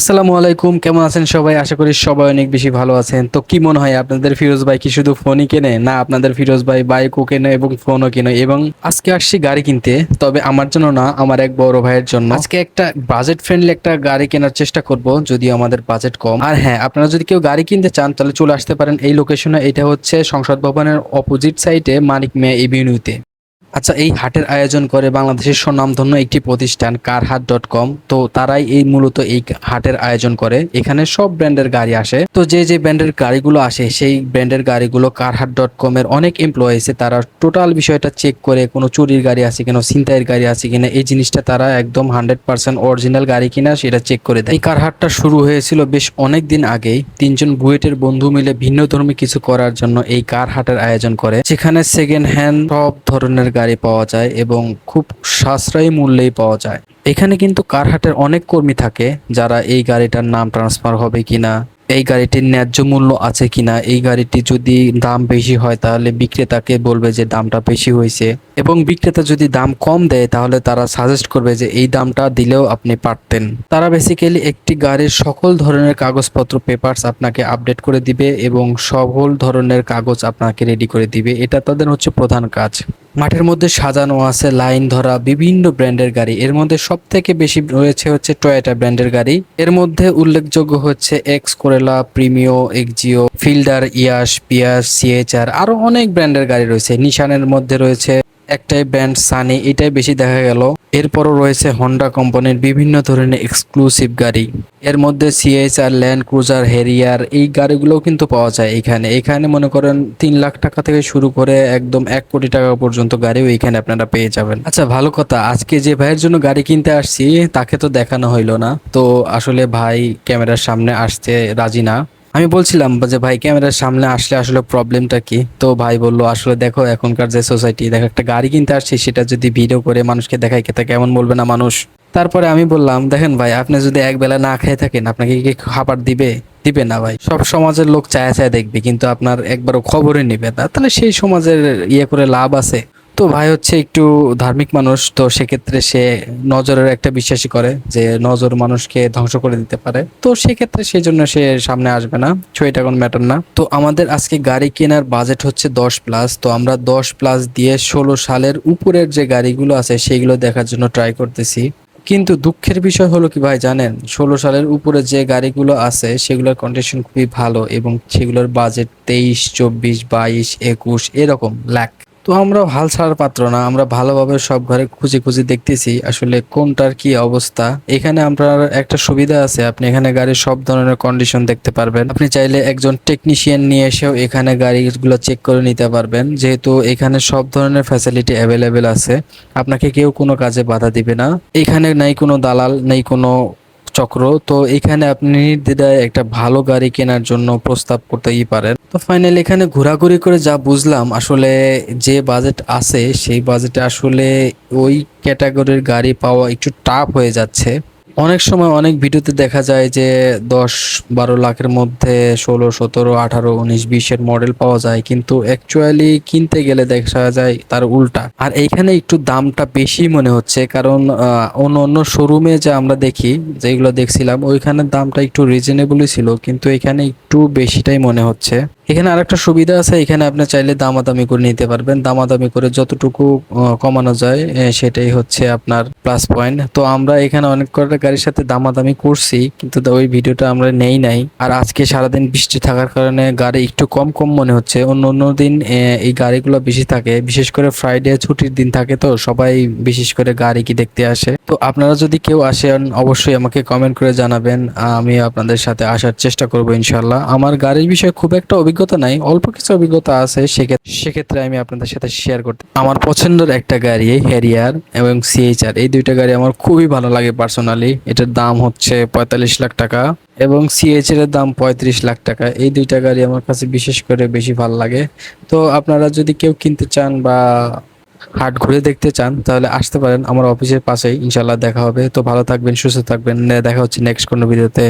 আসসালামু আলাইকুম, কেমন আছেন সবাই? আশা করি সবাই অনেক বেশি ভালো আছেন। তো কি মনে হয় আপনাদের ফিরোজ ভাই কি শুধু ফোনই কেনে, না আপনাদের ফিরোজ ভাই বাইকও কেনে এবং ফোনও কেনে? এবং আজকে আসছি গাড়ি কিনতে, তবে আমার জন্য না, আমার এক বড় ভাইয়ের জন্য। আজকে একটা বাজেট ফ্রেন্ডলি একটা গাড়ি কেনার চেষ্টা করব যদি আমাদের বাজেট কম। আর হ্যাঁ আপনারা যদি কেউ গাড়ি কিনতে চান, তাহলে চলে আসতে পারেন। এই লোকেশনে এটা হচ্ছে সংসদ ভবনের অপোজিট সাইডে মানিক মেয়া এভিনিউতে আচ্ছা এই হাটের আয়োজন করে বাংলাদেশের স্বনামধন্য একটি প্রতিষ্ঠান কারহাট ডট কম তো তারাই এই মূলত এই হাটের আয়োজন করে। এখানে সব ব্র্যান্ডের গাড়ি আসে। তো যে যে ব্র্যান্ডের গাড়িগুলো আসে, সেই ব্র্যান্ডের গাড়িগুলো কারহাট ডট কম এর অনেক এমপ্লয়িসে তারা টোটাল বিষয়টা চেক করে কোনো চুরির গাড়ি আছে কিনা, ছিনতাইয়ের গাড়ি আছে কিনা, এই জিনিসটা তারা একদম হান্ড্রেড পার্সেন্ট অরিজিনাল গাড়ি কিনা সেটা চেক করে দেয়। এই কারহাটটা শুরু হয়েছিল বেশ অনেক দিন আগেই। তিনজন বুয়েটের বন্ধু মিলে ভিন্ন ধর্মী কিছু করার জন্য এই কার হাটের আয়োজন করে। যেখানে সেকেন্ড হ্যান্ড সব ধরনের গাড়ি পাওয়া যায় এবং খুব সাশ্রয়ী মূল্যেই পাওয়া যায়। এখানে কিন্তু কারহাটের অনেক কর্মী থাকে যারা এই গাড়িটার নাম ট্রান্সফার হবে কিনা, এই গাড়িটির ন্যায্য মূল্য আছে কিনা, এই গাড়িটি যদি দাম বেশি হয় তাহলে বিক্রেতাকে বলবে যে দামটা বেশি হয়েছে এবং বিক্রেতা যদি দাম কম দেয় তাহলে তারা সাজেস্ট করবে যে এই দামটা দিলেও আপনি পারতেন। তারা বেসিক্যালি একটি গাড়ির সকল ধরনের কাগজপত্র পেপারস আপনাকে আপডেট করে দিবে এবং সকল ধরনের কাগজ আপনাকে রেডি করে দিবে। এটা তাদের হচ্ছে প্রধান কাজ। মাঠের মধ্যে সাজানো আছে লাইন ধরা বিভিন্ন ব্র্যান্ডের গাড়ি। এর মধ্যে সব থেকে বেশি রয়েছে হচ্ছে টয়োটা ব্র্যান্ডের গাড়ি। এর মধ্যে উল্লেখযোগ্য হচ্ছে X Corolla Premio Axio Fielder ইয়াস পিয়াস সিএচআর আরও অনেক ব্র্যান্ডের গাড়ি রয়েছে। নিশানের মধ্যে রয়েছে একটাই ব্র্যান্ড সানি, এটাই বেশি দেখা গেল। এরপরও রয়েছে হন্ডা কোম্পানির বিভিন্ন ধরনের এক্সক্লুসিভ গাড়ি। এর মধ্যে সিএসআর ল্যান্ড ক্রুজার হেরিয়ার এই গাড়িগুলোও কিন্তু পাওয়া যায় এখানে। এখানে মনে করেন তিন লাখ টাকা থেকে শুরু করে একদম এক কোটি টাকা পর্যন্ত গাড়িও এখানে আপনারা পেয়ে যাবেন। আচ্ছা ভালো কথা। আজকে যে ভাইয়ের জন্য গাড়ি কিনতে আসছি, তাকে তো দেখানো হইল না। তো আসলে ভাই ক্যামেরার সামনে আসতে রাজি না। আমি বলছিলাম যে ভাই, ক্যামেরার সামনে আসলে আসলে প্রবলেমটা কি? তো ভাই বলল, আসলে দেখো, এখনকার যে সোসাইটি দেখো, একটা গাড়ি কিনতে আসছে, সেটা যদি ভিডিও করে মানুষকে দেখাই খেতে কেমন বলবে না মানুষ? তারপরে আমি বললাম, দেখেন ভাই, আপনি যদি এক বেলা না খেয়ে থাকেন, আপনাকে কি খাবার দিবে? দিবে না ভাই। সব সমাজের লোক চায় চায় দেখবে, কিন্তু আপনার একবারও খবরই নিবে না। তাহলে সেই সমাজের ইয়ে করে লাভ আছে। তো ভাই হচ্ছে একটু ধার্মিক মানুষ, তো সেক্ষেত্রে সে নজরের একটা বিশ্বাসী করে যে নজর মানুষকে ধ্বংস করে দিতে পারে। তো সেক্ষেত্রে সেই জন্য সে সামনে আসবে না সো কোনো ম্যাটার না। তো আমাদের আজকে গাড়ি কেনার বাজেট হচ্ছে দশ প্লাস তো আমরা দশ প্লাস দিয়ে ষোলো সালের উপরের যে গাড়িগুলো আছে সেইগুলো দেখার জন্য ট্রাই করতেছি। কিন্তু দুঃখের বিষয় হলো কি ভাই জানেন, ষোলো সালের উপরে যে গাড়িগুলো আছে সেগুলোর কন্ডিশন খুবই ভালো এবং সেগুলোর বাজেট তেইশ, চব্বিশ, বাইশ, একুশ, এরকম, লাখ তো আমরা হাল ছাড়ার পাত্র না, আমরা ভালোভাবে সব ঘরে খুঁজে খুঁজে দেখতেছি, আসলে কোনটার কি অবস্থা। এখানে আপনার একটা সুবিধা আছে, আপনি এখানে গাড়ির সব ধরনের কন্ডিশন দেখতে পারবেন। আপনি চাইলে একজন টেকনিশিয়ান নিয়ে এসেও এখানে গাড়িগুলো চেক করে নিতে পারবেন, যেহেতু এখানে সব ধরনের ফ্যাসিলিটি অ্যাভেলেবেল আছে। আপনাকে কেউ কোনো কাজে বাধা দিবে না। এখানে নাই কোনো দালাল, নেই কোনো চক্র। তো এখানে আপনি নির্দ্বিধায় একটা ভালো গাড়ি কেনার জন্য প্রস্তাব করতেই পারেন। তো ফাইনালি এখানে ঘোরাঘুরি করে যা বুঝলাম, আসলে যে বাজেট আছে, সেই বাজেটে আসলে ওই ক্যাটাগরির গাড়ি পাওয়া একটু টাফ হয়ে যাচ্ছে। অনেক সময় অনেক ভিডিওতে দেখা যায় যে দশ বারো লাখের মধ্যে ষোলো, সতেরো, আঠারো, উনিশ, বিশের মডেল পাওয়া যায়, কিন্তু অ্যাকচুয়ালি কিনতে গেলে দেখা যায় তার উল্টা। আর এইখানে একটু দামটা বেশি মনে হচ্ছে, কারণ অন্য অন্য শোরুমে যে আমরা দেখি, যেগুলো দেখছিলাম ওইখানে দামটা একটু রিজনেবলই ছিল, কিন্তু এখানে একটু বেশিটাই মনে হচ্ছে। এখানে আরেকটা সুবিধা আছে, এখানে আপনি চাইলে দামাদামি করে নিতে পারবেন। দামাদামি করে যতটুকু কমানো যায় সেটাই হচ্ছে আপনার প্লাস পয়েন্ট তো আমরা এখানে অনেক কটা গাড়ির সাথে দামাদামি করছি, কিন্তু ওই ভিডিওটা আমরা নেই নাই। আর আজকে সারাদিন বৃষ্টি থাকার কারণে গাড়ি একটু কম কম মনে হচ্ছে। অন্য অন্য দিন এই গাড়িগুলো বেশি থাকে, বিশেষ করে ফ্রাইডে ছুটির দিন থাকে তো, সবাই বিশেষ করে গাড়ি কি দেখতে আসে। তো আপনারা যদি কেউ আসেন, অবশ্যই আমাকে কমেন্ট করে জানাবেন আমি আপনাদের সাথে আসার চেষ্টা করব ইনশাল্লাহ আমার গাড়ির বিষয়ে খুব একটা অভিজ্ঞতা নাই, অল্প কিছু অভিজ্ঞতা আছে, সেক্ষেত্রে সেক্ষেত্রে আমি আপনাদের সাথে শেয়ার করতে আমার পছন্দের একটা গাড়ি হ্যারিয়ার এবং সিএইচআর এই দুইটা গাড়ি আমার খুবই ভালো লাগে পার্সোনালি এটার দাম হচ্ছে পঁয়তাল্লিশ লাখ টাকা এবং সিএইচআর এর দাম পঁয়ত্রিশ লাখ টাকা। এই দুইটা গাড়ি আমার কাছে বিশেষ করে বেশি ভালো লাগে। তো আপনারা যদি কেউ কিনতে চান বা হাট ঘুরে দেখতে চান, তাহলে আসতে পারেন আমার অফিসের পাশেই। ইনশাল্লাহ দেখা হবে। তো ভালো থাকবেন, সুস্থ থাকবেন। দেখা হচ্ছে নেক্সট কোনো ভিডিওতে